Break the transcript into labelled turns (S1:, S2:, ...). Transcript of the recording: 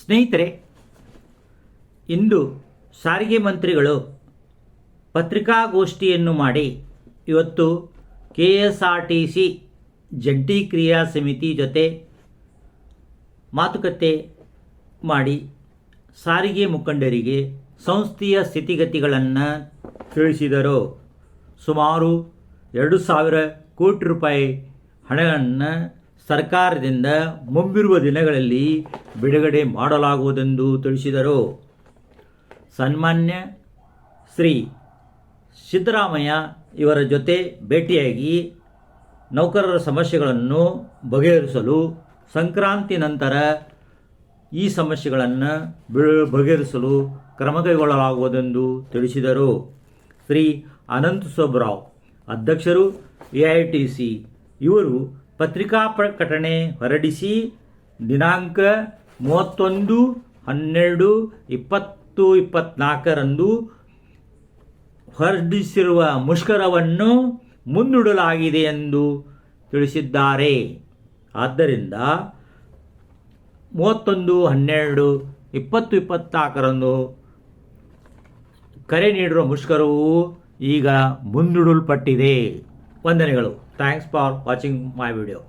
S1: ಸ್ನೇಹಿತರೆ, ಇಂದು ಸಾರಿಗೆ ಮಂತ್ರಿಗಳು ಪತ್ರಿಕಾಗೋಷ್ಠಿಯನ್ನು ಮಾಡಿ ಇವತ್ತು K S R T C ಜಂಟಿ ಕ್ರಿಯಾ ಸಮಿತಿ ಜೊತೆ ಮಾತುಕತೆ ಮಾಡಿ ಸಾರಿಗೆ ಮುಖಂಡರಿಗೆ ಸಂಸ್ಥೆಯ ಸ್ಥಿತಿಗತಿಗಳನ್ನು ತಿಳಿಸಿದರು. ಸುಮಾರು ಎರಡು ಸಾವಿರ ಕೋಟಿ ರೂಪಾಯಿ ಹಣವನ್ನು ಸರ್ಕಾರದಿಂದ ಮುಂಬಿರುವ ದಿನಗಳಲ್ಲಿ ಬಿಡುಗಡೆ ಮಾಡಲಾಗುವುದೆಂದು ತಿಳಿಸಿದರು. ಸನ್ಮಾನ್ಯ ಶ್ರೀ ಸಿದ್ದರಾಮಯ್ಯ ಇವರ ಜೊತೆ ಭೇಟಿಯಾಗಿ ನೌಕರರ ಸಮಸ್ಯೆಗಳನ್ನು ಬಗೆಹರಿಸಲು ಸಂಕ್ರಾಂತಿ ನಂತರ ಈ ಸಮಸ್ಯೆಗಳನ್ನು ಬಗೆಹರಿಸಲು ಕ್ರಮ ಕೈಗೊಳ್ಳಲಾಗುವುದೆಂದು ತಿಳಿಸಿದರು. ಶ್ರೀ ಅನಂತ ಸೊಬ್ರಾವ್ ಅಧ್ಯಕ್ಷರು ಎ ಐ ಟಿ ಸಿ ಇವರು ಪತ್ರಿಕಾ ಪ್ರಕಟಣೆ ಹೊರಡಿಸಿ ದಿನಾಂಕ ಮೂವತ್ತೊಂದು ಹನ್ನೆರಡು ಇಪ್ಪತ್ತು ಇಪ್ಪತ್ನಾಲ್ಕರಂದು ಹೊರಡಿಸಿರುವ ಮುಷ್ಕರವನ್ನು ಮುಂದೂಡಲಾಗಿದೆ ಎಂದು ತಿಳಿಸಿದ್ದಾರೆ. ಆದ್ದರಿಂದ ಮೂವತ್ತೊಂದು ಹನ್ನೆರಡು ಇಪ್ಪತ್ತು ಇಪ್ಪತ್ನಾಲ್ಕರಂದು ಕರೆ ನೀಡಿರುವ ಮುಷ್ಕರವು ಈಗ ಮುಂದೂಡಲ್ಪಟ್ಟಿದೆ. ವಂದನೆಗಳು thanks for watching my video